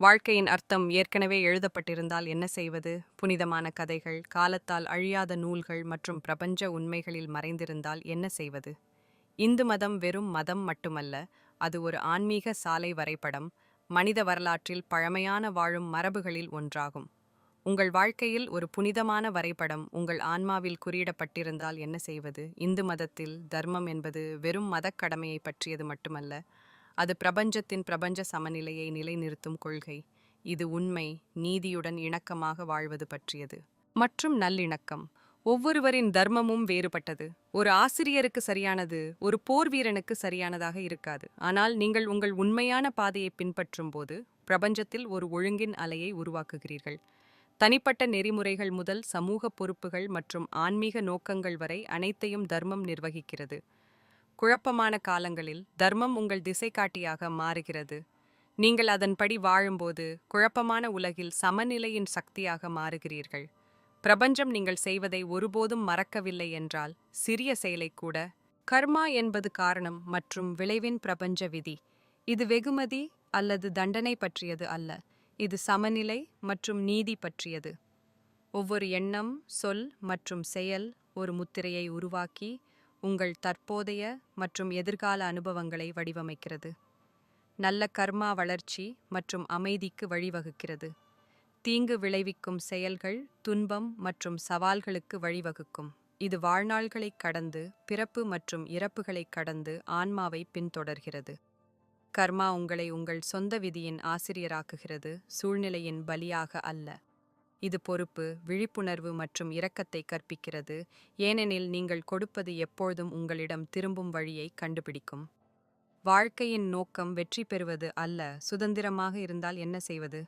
வாழ்க்கையின் அர்த்தம் ஏற்கனவே எழுதப்பட்டிருந்தால் என்ன செய்வது? புனிதமான கதைகள் காலத்தால் அழியாத நூல்கள் மற்றும் பிரபஞ்ச உண்மைகளில் மறைந்திருந்தால் என்ன செய்வது? இந்து மதம் வெறும் மதம் மட்டுமல்ல அது ஒரு ஆன்மீக சாலை வரைபடம் மனித வரலாற்றில் பழமையான வாழும் மரபுகளில் ஒன்றாகும். உங்கள் வாழ்க்கையில் ஒரு புனிதமான வரைபடம் உங்கள் ஆன்மாவில் குறியிடப்பட்டிருந்தால் என்ன செய்வது? இந்து மதத்தில் தர்மம் என்பது வெறும் மதக்கடமையை பற்றியது மட்டுமல்ல அது பிரபஞ்சத்தின் பிரபஞ்ச சமநிலையை நிலைநிறுத்தும் கொள்கை. இது உண்மை நீதியுடன் இணக்கமாக வாழ்வது பற்றியது. மற்றும் நல்லிணக்கம். ஒவ்வொருவரின் தர்மமும் வேறுபட்டது. ஒரு ஆசிரியருக்கு சரியானது ஒரு போர் வீரனுக்கு சரியானதாக இருக்காது. ஆனால் நீங்கள் உங்கள் உண்மையான பாதையை பின்பற்றும் போது பிரபஞ்சத்தில் ஒரு ஒழுங்கின் அலையை உருவாக்குகிறீர்கள். தனிப்பட்ட நெறிமுறைகள் முதல் சமூக பொறுப்புகள் மற்றும் ஆன்மீக நோக்கங்கள் வரை அனைத்தையும் தர்மம் நிர்வகிக்கிறது. குழப்பமான காலங்களில் தர்மம் உங்கள் திசைகாட்டியாக மாறுகிறது. நீங்கள் அதன்படி வாழும்போது குழப்பமான உலகில் சமநிலையின் சக்தியாக மாறுகிறீர்கள். பிரபஞ்சம் நீங்கள் செய்வதை ஒருபோதும் மறக்கவில்லை என்றால் சிறிய செயலை கூட. கர்மா என்பது காரணம் மற்றும் விளைவின் பிரபஞ்ச விதி. இது வெகுமதி அல்லது தண்டனை பற்றியது அல்ல. இது சமநிலை மற்றும் நீதி பற்றியது. ஒவ்வொரு எண்ணம் சொல் மற்றும் செயல் ஒரு முத்திரையை உருவாக்கி உங்கள் தற்போதைய மற்றும் எதிர்கால அனுபவங்களை வடிவமைக்கிறது. நல்ல கர்மா வளர்ச்சி மற்றும் அமைதிக்கு வழிவகுக்கிறது. தீங்கு விளைவிக்கும் செயல்கள் துன்பம் மற்றும் சவால்களுக்கு வழிவகுக்கும். இது வாழ்நாள்களைக் கடந்து பிறப்பு மற்றும் இறப்புகளைக் கடந்து ஆன்மாவை பின்தொடர்கிறது. கர்மா உங்களை உங்கள் சொந்த விதியின் ஆசிரியராக்குகிறது சூழ்நிலையின் பலியாக அல்ல. இது பொறுப்பு விழிப்புணர்வு மற்றும் இரக்கத்தை கற்பிக்கிறது. ஏனெனில் நீங்கள் கொடுப்பது எப்பொழுதும் உங்களிடம் திரும்பும் வழியை கண்டுபிடிக்கும். வாழ்க்கையின் நோக்கம் வெற்றி பெறுவது அல்ல சுதந்திரமாக இருந்தால் என்ன செய்வது?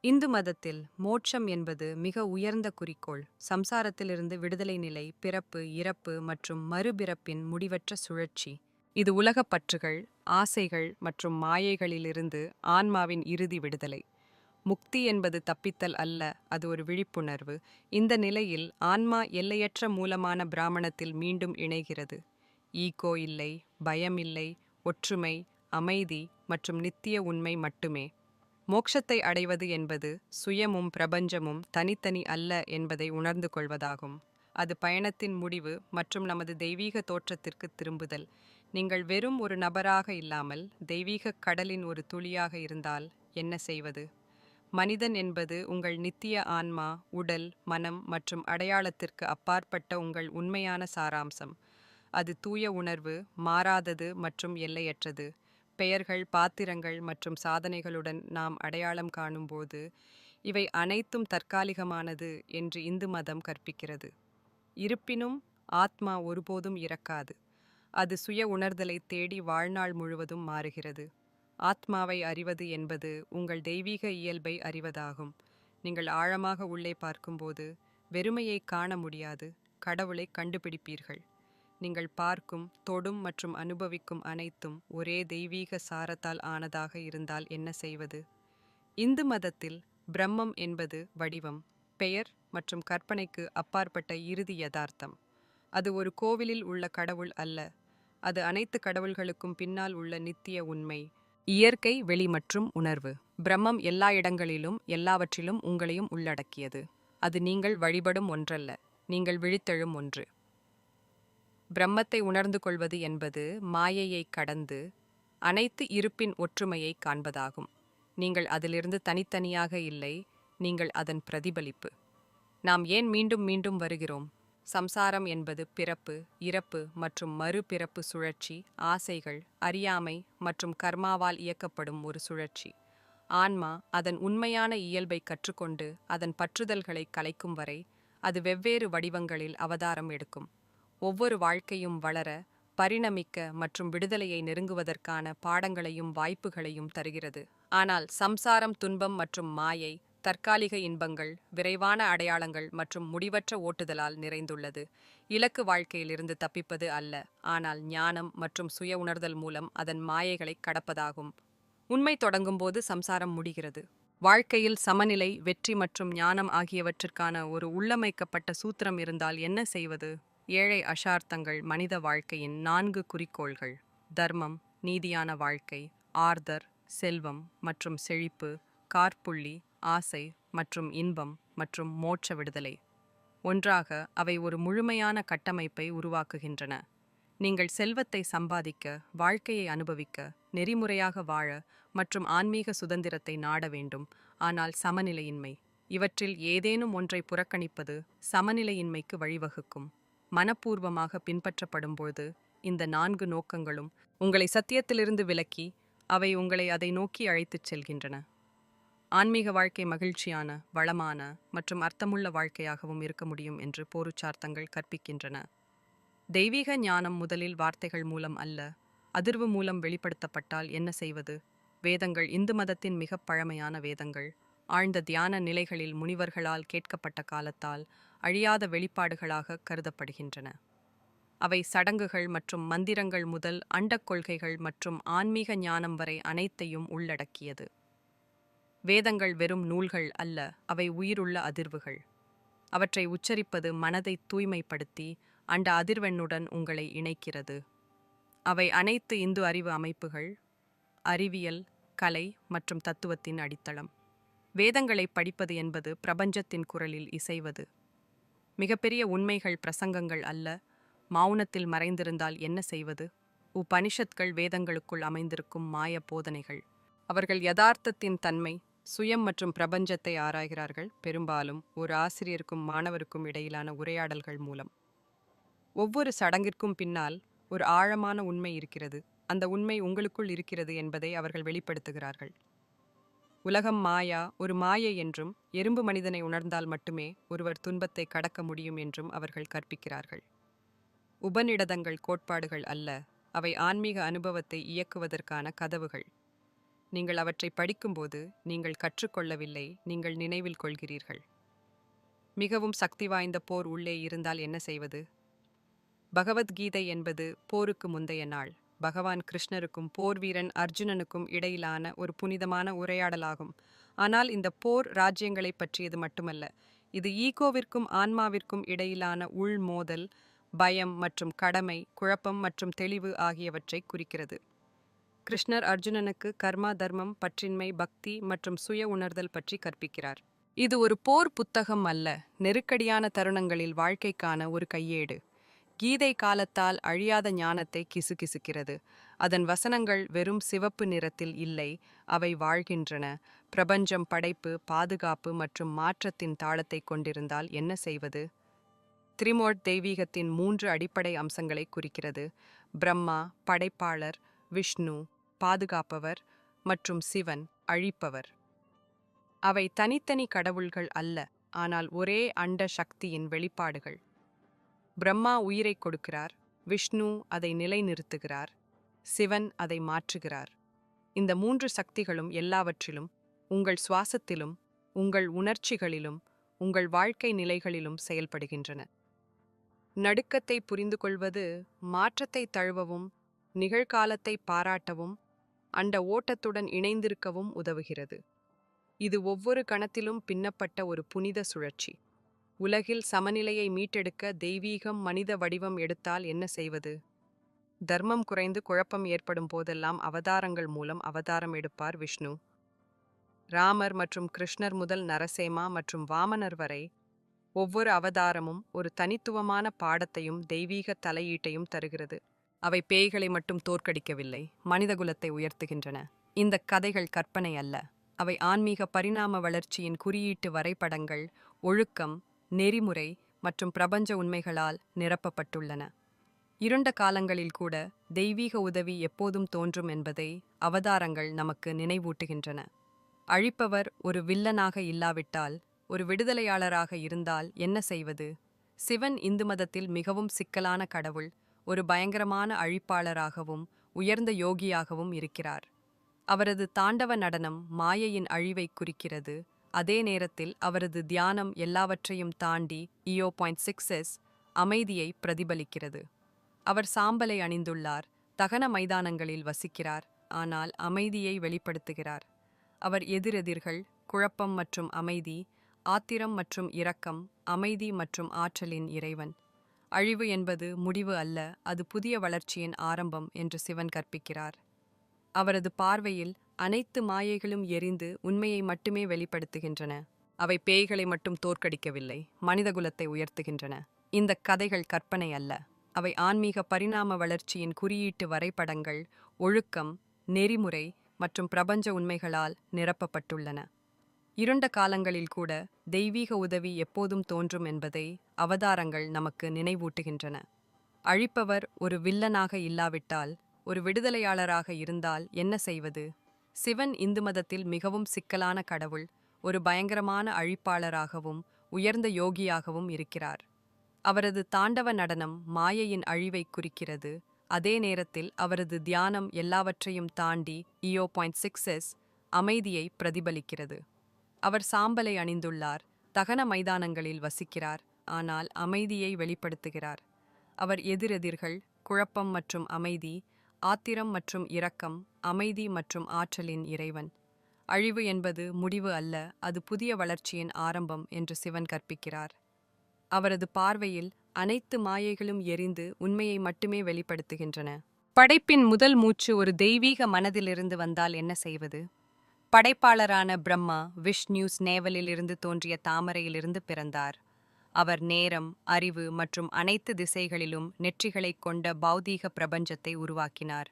இந்து மதத்தில் மோட்சம் என்பது மிக உயர்ந்த குறிக்கோள். சம்சாரத்திலிருந்து விடுதலை நிலை பிறப்பு இறப்பு மற்றும் மறுபிறப்பின் முடிவற்ற சுழற்சி. இது உலகப் பற்றுகள் ஆசைகள் மற்றும் மாயைகளிலிருந்து ஆன்மாவின் இறுதி விடுதலை. முக்தி என்பது தப்பித்தல் அல்ல அது ஒரு விழிப்புணர்வு. இந்த நிலையில் ஆன்மா எல்லையற்ற மூலமான பிராமணத்தில் மீண்டும் இணைகிறது. ஈகோ இல்லை பயம் இல்லை ஒற்றுமை அமைதி மற்றும் நித்திய உண்மை மட்டுமே. மோட்சத்தை அடைவது என்பது சுயமும் பிரபஞ்சமும் தனித்தனி அல்ல என்பதை உணர்ந்து கொள்வதாகும். அது பயணத்தின் முடிவு மற்றும் நமது தெய்வீக தோற்றத்திற்கு திரும்புதல். நீங்கள் வெறும் ஒரு நபராக இல்லாமல் தெய்வீக கடலின் ஒரு துளியாக இருந்தால் என்ன செய்வது? மனிதன் என்பது உங்கள் நித்திய ஆன்மா உடல் மனம் மற்றும் அடையாளத்திற்கு அப்பாற்பட்ட உங்கள் உண்மையான சாராம்சம். அது தூய உணர்வு மாறாதது மற்றும் எல்லையற்றது. பெயர்கள் பாத்திரங்கள் மற்றும் சாதனைகளுடன் நாம் அடையாளம் காணும்போது இவை அனைத்தும் தற்காலிகமானது என்று இந்து மதம் கற்பிக்கிறது. இருப்பினும் ஆத்மா ஒருபோதும் இறக்காது. அது சுய உணர்தலை தேடி வாழ்நாள் முழுவதும் மாறுகிறது. ஆத்மாவை அறிவது என்பது உங்கள் தெய்வீக இயல்பை அறிவதாகும். நீங்கள் ஆழமாக உள்ளே பார்க்கும்போது வெறுமையை காண முடியாது கடவுளை கண்டுபிடிப்பீர்கள். நீங்கள் பார்க்கும் தொடும் மற்றும் அனுபவிக்கும் அனைத்தும் ஒரே தெய்வீக சாரத்தால் ஆனதாக இருந்தால் என்ன செய்வது? இந்து மதத்தில் பிரம்மம் என்பது வடிவம் பெயர் மற்றும் கற்பனைக்கு அப்பாற்பட்ட இறுதி யதார்த்தம். அது ஒரு கோவிலில் உள்ள கடவுள் அல்ல. அது அனைத்து கடவுள்களுக்கும் பின்னால் உள்ள நித்திய உண்மை. இயற்கை வெளி மற்றும் உணர்வு. பிரம்மம் எல்லா இடங்களிலும் எல்லாவற்றிலும் உங்களையும் உள்ளடக்கியது. அது நீங்கள் வழிபடும் ஒன்றல்ல நீங்கள் விழித்தெழும் ஒன்று. பிரம்மத்தை உணர்ந்து கொள்வது என்பது மாயையை கடந்து அனைத்து இருப்பின் ஒற்றுமையை காண்பதாகும். நீங்கள் அதிலிருந்து தனித்தனியாக இல்லை நீங்கள் அதன் பிரதிபலிப்பு. நாம் ஏன் மீண்டும் மீண்டும் வருகிறோம்? சம்சாரம் என்பது பிறப்பு இறப்பு மற்றும் மறுபிறப்பு சுழற்சி ஆசைகள் அறியாமை மற்றும் கர்மாவால் இயக்கப்படும் ஒரு சுழற்சி. ஆன்மா அதன் உண்மையான இயல்பை கற்றுக்கொண்டு அதன் பற்றுதல்களை கலைக்கும் வரை அது வெவ்வேறு வடிவங்களில் அவதாரம் எடுக்கும். ஒவ்வொரு வாழ்க்கையும் வளர பரிணமிக்க மற்றும் விடுதலையை நெருங்குவதற்கான பாடங்களையும் வாய்ப்புகளையும் தருகிறது. ஆனால் சம்சாரம் துன்பம் மற்றும் மாயை தற்காலிக இன்பங்கள் விரைவான அடையாளங்கள் மற்றும் முடிவற்ற ஓட்டுதலால் நிறைந்துள்ளது. இலக்கு வாழ்க்கையிலிருந்து தப்பிப்பது அல்ல ஆனால் ஞானம் மற்றும் சுய உணர்தல் மூலம் அதன் மாயைகளை கடப்பதாகும். உண்மை தொடங்கும்போது சம்சாரம் முடிகிறது. வாழ்க்கையில் சமநிலை வெற்றி மற்றும் ஞானம் ஆகியவற்றிற்கான ஒரு உள்ளமைக்கப்பட்ட சூத்திரம் இருந்தால் என்ன செய்வது? ஏழை அசார்த்தங்கள் மனித வாழ்க்கையின் நான்கு குறிக்கோள்கள். தர்மம் நீதியான வாழ்க்கை ஆர்தர் செல்வம் மற்றும் செழிப்பு கார்ப்புள்ளி ஆசை மற்றும் இன்பம் மற்றும் மோட்ச விடுதலை. ஒன்றாக அவை ஒரு முழுமையான கட்டமைப்பை உருவாக்குகின்றன. நீங்கள் செல்வத்தை சம்பாதிக்க வாழ்க்கையை அனுபவிக்க நெறிமுறையாக வாழ மற்றும் ஆன்மீக சுதந்திரத்தை நாட வேண்டும். ஆனால் சமநிலையின்மை. இவற்றில் ஏதேனும் ஒன்றை புறக்கணிப்பது சமநிலையின்மைக்கு வழிவகுக்கும். மனப்பூர்வமாக பின்பற்றப்படும்போது இந்த நான்கு நோக்கங்களும் உங்களை சத்தியத்திலிருந்து விலக்கி அவை உங்களை அதை நோக்கி அழைத்துச் செல்கின்றன. ஆன்மீக வாழ்க்கை மகிழ்ச்சியான வளமான மற்றும் அர்த்தமுள்ள வாழ்க்கையாகவும் இருக்க முடியும் என்று போருச்சார்த்தங்கள் கற்பிக்கின்றன. தெய்வீக ஞானம் முதலில் வார்த்தைகள் மூலம் அல்ல அதிர்வு மூலம் வெளிப்படுத்தப்பட்டால் என்ன செய்வது? வேதங்கள் இந்து மதத்தின் மிகப் பழமையான வேதங்கள். ஆழ்ந்த தியான நிலைகளில் முனிவர்களால் கேட்கப்பட்ட காலத்தால் அழியாத வெளிப்பாடுகளாக கருதப்படுகின்றன. அவை சடங்குகள் மற்றும் மந்திரங்கள் முதல் அண்டக் கொள்கைகள் மற்றும் ஆன்மீக ஞானம் வரை அனைத்தையும் உள்ளடக்கியது. வேதங்கள் வெறும் நூல்கள் அல்ல அவை உயிருள்ள அதிர்வுகள். அவற்றை உச்சரிப்பது மனதை தூய்மைப்படுத்தி அந்த அதிர்வெண்ணுடன் உங்களை இணைக்கிறது. அவை அனைத்து இந்து அறிவு அமைப்புகள் அறிவியல் கலை மற்றும் தத்துவத்தின் அடித்தளம். வேதங்களை படிப்பது என்பது பிரபஞ்சத்தின் குரலில் இசைவது. மிகப்பெரிய உண்மைகள் பிரசங்கங்கள் அல்ல மௌனத்தில் மறைந்திருந்தால் என்ன செய்வது? உபனிஷத்கள் வேதங்களுக்குள் அமைந்திருக்கும் மாய போதனைகள். அவர்கள் யதார்த்தத்தின் தன்மை சுயம் மற்றும் பிரபஞ்சத்தை ஆராய்கிறார்கள் பெரும்பாலும் ஒரு ஆசிரியருக்கும் மாணவருக்கும் இடையிலான உரையாடல்கள் மூலம். ஒவ்வொரு சடங்கிற்கும் பின்னால் ஒரு ஆழமான உண்மை இருக்கிறது. அந்த உண்மை உங்களுக்குள் இருக்கிறது என்பதை அவர்கள் வெளிப்படுத்துகிறார்கள். உலகம் மாயா ஒரு மாயை என்றும் எறும்பு மனிதனை உணர்ந்தால் மட்டுமே ஒருவர் துன்பத்தை கடக்க முடியும் என்றும் அவர்கள் கற்பிக்கிறார்கள். உபநிடதங்கள் கோட்பாடுகள் அல்ல அவை ஆன்மீக அனுபவத்தை இயக்குவதற்கான கதவுகள். நீங்கள் அவற்றை படிக்கும்போது நீங்கள் கற்றுக்கொள்ளவில்லை நீங்கள் நினைவில் கொள்கிறீர்கள். மிகவும் சக்தி வாய்ந்த போர் உள்ளே இருந்தால் என்ன செய்வது? பகவத்கீதை என்பது போருக்கு முந்தைய நாள். பகவான் கிருஷ்ணருக்கும் போர் வீரன் அர்ஜுனனுக்கும் இடையிலான ஒரு புனிதமான உரையாடலாகும். ஆனால் இந்த போர் ராஜ்யங்களை பற்றியது மட்டுமல்ல. இது ஈகோவிற்கும் ஆன்மாவிற்கும் இடையிலான உள் மோதல் பயம் மற்றும் கடமை குழப்பம் மற்றும் தெளிவு ஆகியவற்றை குறிக்கிறது. கிருஷ்ணர் அர்ஜுனனுக்கு கர்மா தர்மம் பற்றின்மை பக்தி மற்றும் சுய உணர்தல் பற்றி கற்பிக்கிறார். இது ஒரு போர் புத்தகம் அல்ல நெருக்கடியான தருணங்களில் வாழ்க்கைக்கான ஒரு கையேடு. கீதை காலத்தால் அழியாத ஞானத்தை கிசுகிசுக்கிறது. அதன் வசனங்கள் வெறும் சிவப்பு நிறத்தில் இல்லை அவை வாழ்கின்றன. பிரபஞ்சம் படைப்பு பாதுகாப்பு மற்றும் மாற்றத்தின் தாளத்தை கொண்டிருந்தால் என்ன செய்வது? திரிமோட் தெய்வீகத்தின் மூன்று அடிப்படை அம்சங்களை குறிக்கிறது. பிரம்மா படைப்பாளர் விஷ்ணு பாதுகாப்பவர் மற்றும் சிவன் அழிப்பவர். அவை தனித்தனி கடவுள்கள் அல்ல ஆனால் ஒரே அண்ட சக்தியின் வெளிப்பாடுகள். பிரம்மா உயிரை கொடுக்கிறார் விஷ்ணு அதை நிலைநிறுத்துகிறார் சிவன் அதை மாற்றுகிறார். இந்த மூன்று சக்திகளும் எல்லாவற்றிலும் உங்கள் சுவாசத்திலும் உங்கள் உணர்ச்சிகளிலும் உங்கள் வாழ்க்கை நிலைகளிலும் செயல்படுகின்றன. நடுக்கத்தை புரிந்து கொள்வது மாற்றத்தை தழுவவும் நிகழ்காலத்தை பாராட்டவும் அண்ட ஓட்டத்துடன் இணைந்திருக்கவும் உதவுகிறது. இது ஒவ்வொரு கணத்திலும் பின்னப்பட்ட ஒரு புனித சுழற்சி. உலகில் சமநிலையை மீட்டெடுக்க தெய்வீகம் மனித வடிவம் எடுத்தால் என்ன செய்வது? தர்மம் குறைந்து குழப்பம் ஏற்படும் போதெல்லாம் அவதாரங்கள் மூலம் அவதாரம் எடுப்பார் விஷ்ணு. ராமர் மற்றும் கிருஷ்ணர் முதல் நரசேமா மற்றும் வாமனர் வரை ஒவ்வொரு அவதாரமும் ஒரு தனித்துவமான பாடத்தையும் தெய்வீக தலையீட்டையும் தருகிறது. அவை பேய்களை மட்டும் தோற்கடிக்கவில்லை மனிதகுலத்தை உயர்த்துகின்றன. இந்த கதைகள் கற்பனை அல்ல. அவை ஆன்மீக பரிணாம வளர்ச்சியின் குறியீட்டு வரைபடங்கள் ஒழுக்கம் நெறிமுறை மற்றும் பிரபஞ்ச உண்மைகளால் நிரப்பப்பட்டுள்ளன. இருண்ட காலங்களில் கூட தெய்வீக உதவி எப்போதும் தோன்றும் என்பதை அவதாரங்கள் நமக்கு நினைவூட்டுகின்றன. அழிப்பவர் ஒரு வில்லனாக இல்லாவிட்டால் ஒரு விடுதலையாளராக இருந்தால் என்ன செய்வது? சிவன் இந்து மதத்தில் மிகவும் சிக்கலான கடவுள் ஒரு பயங்கரமான அழிப்பாளராகவும் உயர்ந்த யோகியாகவும் இருக்கிறார். அவரது தாண்டவ நடனம் மாயையின் அழிவை குறிக்கிறது. அதே நேரத்தில் அவரது தியானம் எல்லாவற்றையும் தாண்டி இயோ பாயிண்ட் சிக்ஸஸ் அமைதியை பிரதிபலிக்கிறது. அவர் சாம்பலை அணிந்துள்ளார் தகன மைதானங்களில் வசிக்கிறார் ஆனால் அமைதியை வெளிப்படுத்துகிறார். அவர் எதிரெதிர்கள் குழப்பம் மற்றும் அமைதி ஆத்திரம் மற்றும் இரக்கம் அமைதி மற்றும் ஆற்றலின் இறைவன். அழிவு என்பது முடிவு அல்ல அது புதிய வளர்ச்சியின் ஆரம்பம் என்று சிவன் கற்பிக்கிறார். அவரது பார்வையில் அனைத்து மாயைகளும் எரிந்து உண்மையை மட்டுமே வெளிப்படுத்துகின்றன. அவை பேய்களை மட்டும் தோற்கடிக்கவில்லை மனிதகுலத்தை உயர்த்துகின்றன. இந்த கதைகள் கற்பனை அல்ல. அவை ஆன்மீக பரிணாம வளர்ச்சியின் குறியீட்டு வரைபடங்கள் ஒழுக்கம் நெறிமுறை மற்றும் பிரபஞ்ச உண்மைகளால் நிரப்பப்பட்டுள்ளன. இருண்ட காலங்களில் கூட தெய்வீக உதவி எப்போதும் தோன்றும் என்பதை அவதாரங்கள் நமக்கு நினைவூட்டுகின்றன. அழிப்பவர் ஒரு வில்லனாக இல்லாவிட்டால் ஒரு விடுதலையாளராக இருந்தால் என்ன செய்வது? சிவன் இந்து மதத்தில் மிகவும் சிக்கலான கடவுள் ஒரு பயங்கரமான அழிப்பாளராகவும் உயர்ந்த யோகியாகவும் இருக்கிறார். அவரது தாண்டவ நடனம் மாயையின் அழிவை குறிக்கிறது. அதே நேரத்தில் அவரது தியானம் எல்லாவற்றையும் தாண்டி இயோ பாயிண்ட் சிக்ஸஸ் அமைதியை பிரதிபலிக்கிறது. அவர் சாம்பலை அணிந்துள்ளார். தகன மைதானங்களில் வசிக்கிறார். ஆனால் அமைதியை வெளிப்படுத்துகிறார். அவர் எதிரெதிர்கள் குழப்பம் மற்றும் அமைதி ஆத்திரம் மற்றும் இரக்கம் அமைதி மற்றும் ஆற்றலின் இறைவன். அழிவு என்பது முடிவு அல்ல அது புதிய வளர்ச்சியின் ஆரம்பம் என்று சிவன் கற்பிக்கிறார். அவரது பார்வையில் அனைத்து மாயைகளும் எரிந்து உண்மையை மட்டுமே வெளிப்படுத்துகின்றன. படைப்பின் முதல் மூச்சு ஒரு தெய்வீக மனதிலிருந்து வந்தால் என்ன செய்வது? படைப்பாளரான பிரம்மா விஷ்ணு நேவலில் தோன்றிய தாமரையிலிருந்து பிறந்தார். அவர் நேரம் அறிவு மற்றும் அனைத்து திசைகளிலும் நெற்றிகளைக் கொண்ட பௌதீக பிரபஞ்சத்தை உருவாக்கினார்.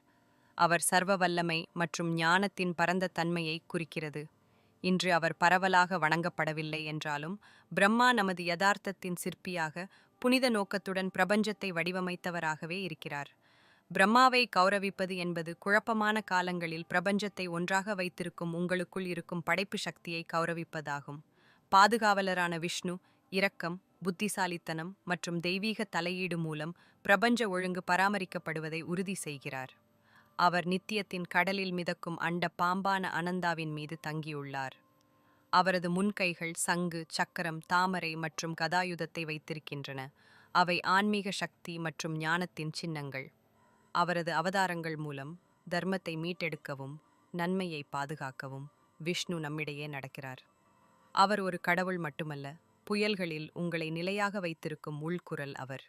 அவர் சர்வ வல்லமை மற்றும் ஞானத்தின் பரந்த தன்மையை குறிக்கிறது. இன்று அவர் பரவலாக வணங்கப்படவில்லை என்றாலும் பிரம்மா நமது யதார்த்தத்தின் சிற்பியாக புனித நோக்கத்துடன் பிரபஞ்சத்தை வடிவமைத்தவராகவே இருக்கிறார். பிரம்மாவை கௌரவிப்பது என்பது குழப்பமான காலங்களில் பிரபஞ்சத்தை ஒன்றாக வைத்திருக்கும் உங்களுக்குள் இருக்கும் படைப்பு சக்தியை கௌரவிப்பதாகும். பாதுகாவலரான விஷ்ணு இரக்கம் புத்திசாலித்தனம் மற்றும் தெய்வீக தலையீடு மூலம் பிரபஞ்ச ஒழுங்கு பராமரிக்கப்படுவதை உறுதி செய்கிறார். அவர் நித்தியத்தின் கடலில் மிதக்கும் அண்ட பாம்பான அனந்தாவின் மீது தங்கியுள்ளார். அவரது முன்கைகள் சங்கு சக்கரம் தாமரை மற்றும் கதாயுதத்தை வைத்திருக்கின்றன. அவை ஆன்மீக சக்தி மற்றும் ஞானத்தின் சின்னங்கள். அவரது அவதாரங்கள் மூலம் தர்மத்தை மீட்டெடுக்கவும் நன்மையை பாதுகாக்கவும் விஷ்ணு நம்மிடையே நடக்கிறார். அவர் ஒரு கடவுள் மட்டுமல்ல புயல்களில் உங்களை நிலையாக வைத்திருக்கும் உள்குரல் அவர்.